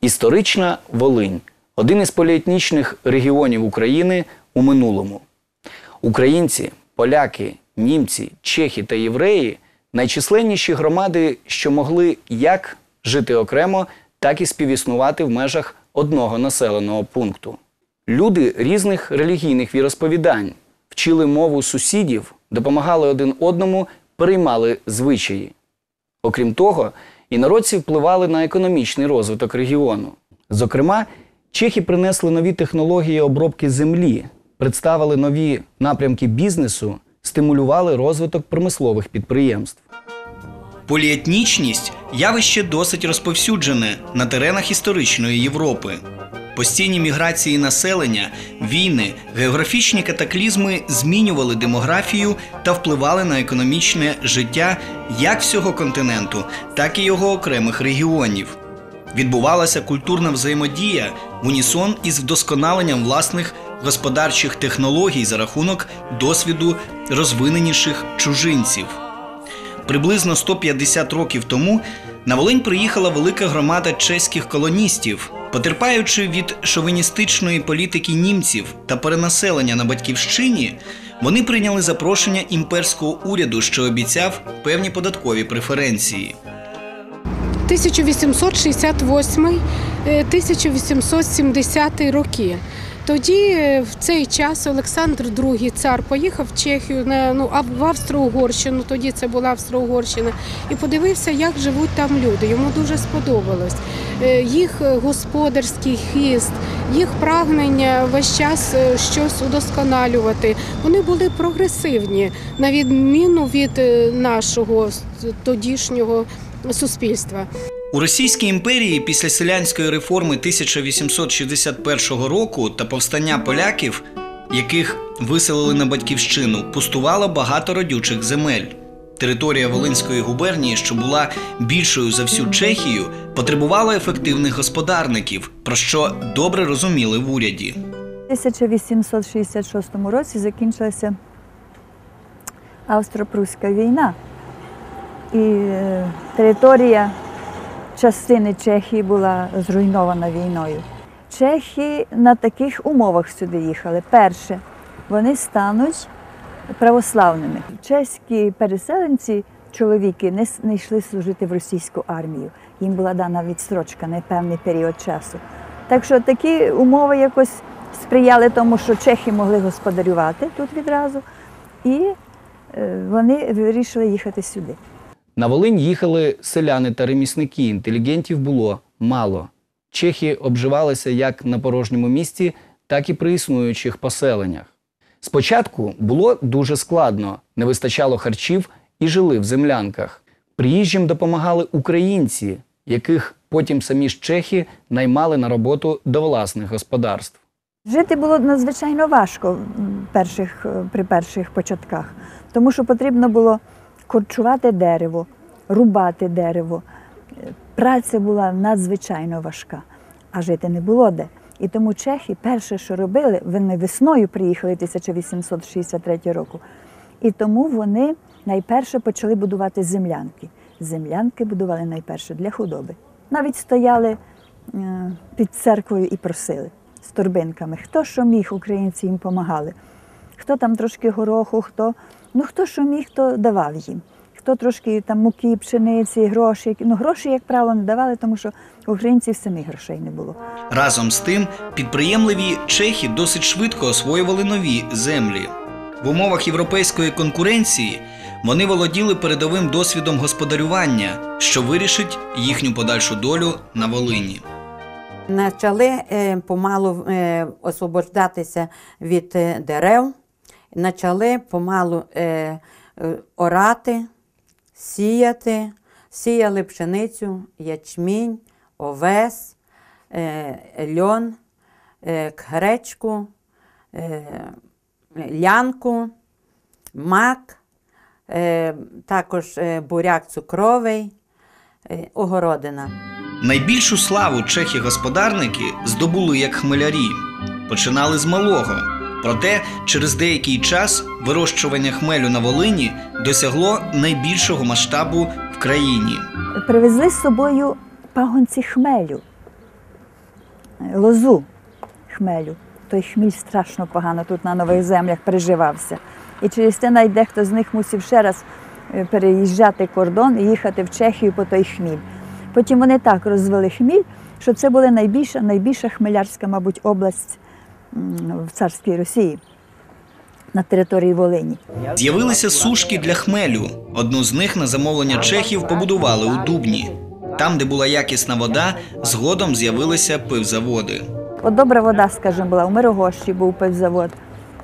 Історична Волинь один із поліетнічних регіонів України у минулому. Українці, поляки, німці, чехи та євреї найчисленніші громади, що могли як жити окремо, так і співіснувати в межах одного населеного пункту. Люди різних релігійних віросповідань вчили мову сусідів, допомагали один одному, переймали звичаї. Окрім того, інородці впливали на економічний розвиток регіону. Зокрема, чехи принесли нові технології обробки землі, представили нові напрямки бізнесу, стимулювали розвиток промислових підприємств. Поліетнічність явище досить розповсюджене на теренах історичної Європи. Постійні міграції населення, війни, географічні катаклізми змінювали демографію та впливали на економічне життя як всього континенту, так і його окремих регіонів. Відбувалася культурна взаємодія в унісон із вдосконаленням власних господарчих технологій за рахунок досвіду розвиненіших чужинців. Приблизно 150 років тому на Волинь приїхала велика громада чеських колоністів. Потерпаючи від шовіністичної політики німців та перенаселення на батьківщині, вони прийняли запрошення імперського уряду, що обіцяв певні податкові преференції. 1868-1870 роки. Тоді е, в цей час Олександр II цар поїхав в Чехію на ну в Австро-Угорщину. Тоді це була Австро-Угорщина, і подивився, як живуть там люди. Йому дуже сподобалось Е, їх е, господарський хист, їх прагнення весь час е, щось удосконалювати. Вони були прогресивні на відміну від е, нашого тодішнього суспільства. У Російській імперії після селянської реформи 1861 року та повстання поляків, яких виселили на батьківщину, пустувало багато родючих земель. Територія Волинської губернії, що була більшою за всю Чехію, потребувала ефективних господарників, про що добре розуміли в уряді. У 1866 році закінчилася Австро-Прусська війна. І е, територія частини Чехії була зруйнована війною. Чехи на таких умовах сюди їхали. Перше, вони стануть православними. Чеські переселенці, чоловіки, не, не йшли служити в російську армію. Їм була дана відстрочка на певний період часу. Так що такі умови якось сприяли тому, що чехи могли господарювати тут відразу, і е, вони вирішили їхати сюди. На Волинь їхали селяни та ремісники. Інтелігентів було мало. Чехи обживалися як на порожньому місці, так і при існуючих поселеннях. Спочатку було дуже складно, не вистачало харчів і жили в землянках. Приїжджим допомагали українці, яких потім самі ж чехи наймали на роботу до власних господарств. Жити було надзвичайно важко перших, е, при перших початках, тому що потрібно було корчувати дерево, рубати дерево. Е, Праця була надзвичайно важка, а жити не було де. І тому чехи перше, що робили, вони весною приїхали 1863 року. І тому вони найперше почали будувати землянки. Землянки будували найперше для худоби. Навіть стояли е, під церквою і просили з торбинками. Хто що міг, українці їм допомагали. Хто там трошки гороху, хто, ну хто що міг, то давав їм. Хто трошки там муки, пшениці, гроші. Ну, гроші, як правило, не давали, тому що у українців самих грошей не було. Разом з тим, підприємливі чехи досить швидко освоювали нові землі. В умовах європейської конкуренції вони володіли передовим досвідом господарювання, що вирішить їхню подальшу долю на Волині. Почали е, помалу е, освобождатися від е, дерев, почали помалу орати, сіяти, сіяли пшеницю, ячмінь, овес, е, льон, е, гречку, е, лянку, мак, також буряк цукровий, огородина. Найбільшу славу чехи-господарники здобули як хмелярі. Починали з малого. Проте через деякий час вирощування хмелю на Волині досягло найбільшого масштабу в країні. Привезли з собою пагонці хмелю. лозу хмелю. Той хміль страшно погано тут на нових землях переживався. І через те навіть дехто з них мусив ще раз е, переїжджати кордон і їхати в Чехію по той хміль. Потім вони так розвели хміль, що це була найбільша, найбільша хмелярська, мабуть, область в царській Росії на території Волині. З'явилися сушки для хмелю. Одну з них на замовлення чехів побудували у Дубні. Там, де була якісна вода, згодом з'явилися пивзаводи. От добра вода, скажімо, була. У Мирогощі був пивзавод,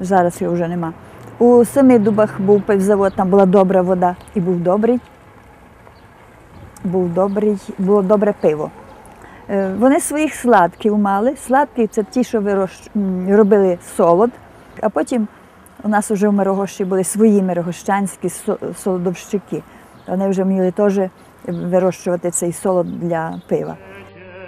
зараз його вже нема. У Семидубах був пивзавод, там була добра вода і був добрий. Був добрий, було добре пиво. Е, Вони своїх сладків мали. Сладкі це ті, що вирощ... робили солод, а потім у нас вже в Мирогощі були свої мирогощанські солодовщики. Вони вже вміли теж вирощувати цей солод для пива.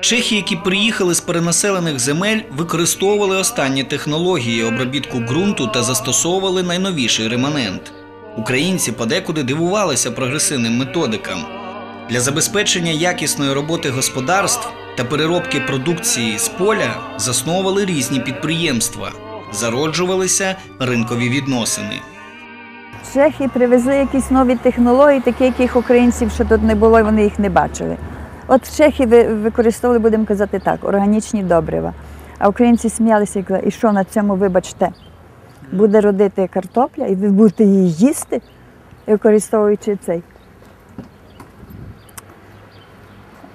Чехи, які приїхали з перенаселених земель, використовували останні технології обробітку ґрунту та застосовували найновіший реманент. Українці подекуди дивувалися прогресивним методикам. Для забезпечення якісної роботи господарств та переробки продукції з поля засновували різні підприємства, зароджувалися ринкові відносини. Чехи привезли якісь нові технології, такі, яких українців ще тут не було, і вони їх не бачили. От чехи використовували, будемо казати так, органічні добрива. А українці сміялися і казали, і що на цьому, вибачте, буде родити картопля, і ви будете її їсти, використовуючи цей.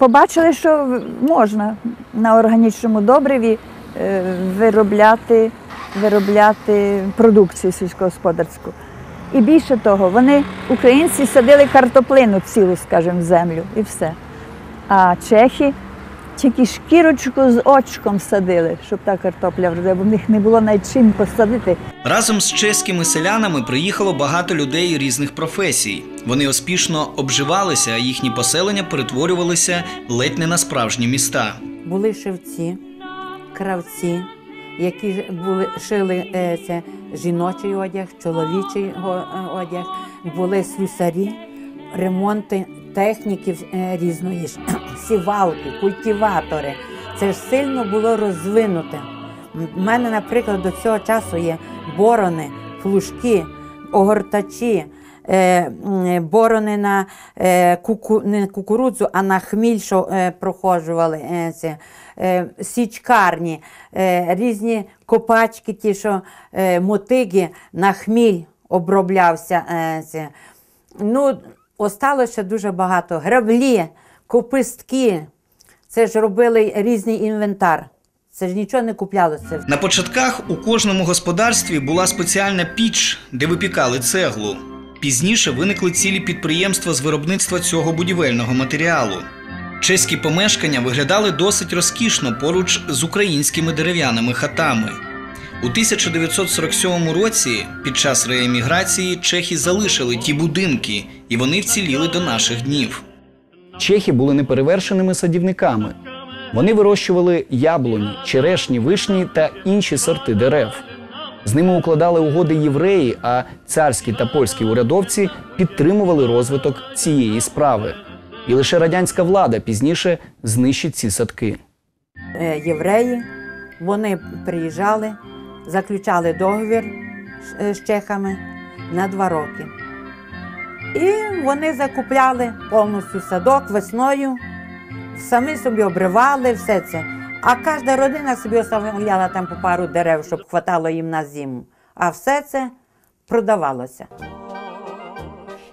Побачили, що можна на органічному добриві е, виробляти, виробляти продукцію сільськогосподарську. І більше того, вони, українці, садили картоплину цілу, скажімо, в землю і все. А чехи тільки шкірочку з очком садили, щоб та картопля вродила, бо в них не було навіть чим посадити. Разом з чеськими селянами приїхало багато людей різних професій. Вони успішно обживалися, а їхні поселення перетворювалися ледь не на справжні міста. Були шивці, кравці, які були, шили е, це, жіночий одяг, чоловічий е, одяг, були слюсарі, ремонти техніки е, різної, сівалки, культиватори. Це ж сильно було розвинуте. У мене, наприклад, до цього часу є борони, флужки, огортачі, е, борони на е, куку, не кукурудзу, а на хміль, що е, проходжували е, це, е, січкарні, е, різні копачки, ті, що е, мотиги на хміль оброблявся. Е, це. Ну, осталося дуже багато. Граблі, копистки. Це ж робили різний інвентар. Це ж нічого не куплялося. На початках у кожному господарстві була спеціальна піч, де випікали цеглу. Пізніше виникли цілі підприємства з виробництва цього будівельного матеріалу. Чеські помешкання виглядали досить розкішно поруч з українськими дерев'яними хатами. У 1947 році, під час рееміграції, чехи залишили ті будинки, і вони вціліли до наших днів. Чехи були неперевершеними садівниками. Вони вирощували яблуні, черешні, вишні та інші сорти дерев. З ними укладали угоди євреї, а царські та польські урядовці підтримували розвиток цієї справи. І лише радянська влада пізніше знищить ці садки. Е, євреї, вони приїжджали, заключали договір з- е, чехами на два роки. І вони закупляли повністю садок весною, самі собі обривали все це. А кожна родина собі оставляла там по пару дерев, щоб хватало їм на зиму. А все це продавалося.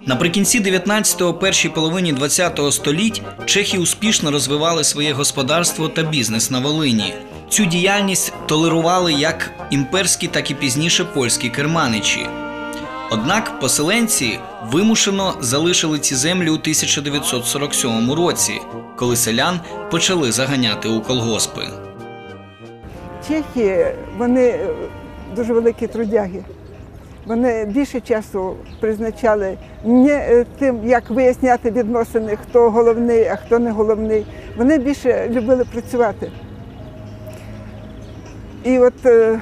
Наприкінці 19-го, першій половині 20-го століть чехи успішно розвивали своє господарство та бізнес на Волині. Цю діяльність толерували як імперські, так і пізніше польські керманичі. Однак поселенці вимушено залишили ці землі у 1947 році, коли селян почали заганяти у колгоспи. Чехи, вони дуже великі трудяги. Вони більше часу призначали не е, тим, як виясняти відносини, хто головний, а хто не головний. Вони більше любили працювати. І от е,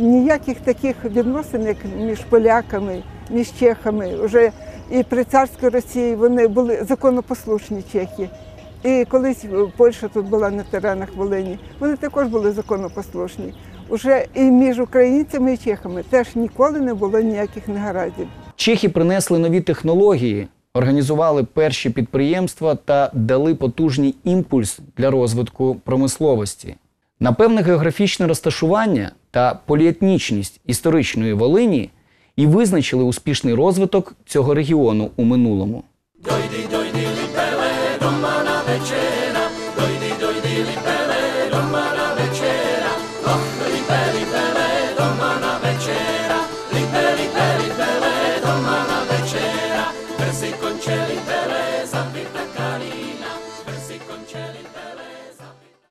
ніяких таких відносин, як між поляками, між чехами, вже і при царській Росії вони були законопослушні чехи. І колись Польща тут була на теренах Волині. Вони також були законопослушні. Уже і між українцями і чехами теж ніколи не було ніяких негараздів. Чехи принесли нові технології, організували перші підприємства та дали потужний імпульс для розвитку промисловості. Напевне, географічне розташування та поліетнічність історичної Волині і визначили успішний розвиток цього регіону у минулому. Дойди, дойди, ліпеле, дома на вечер.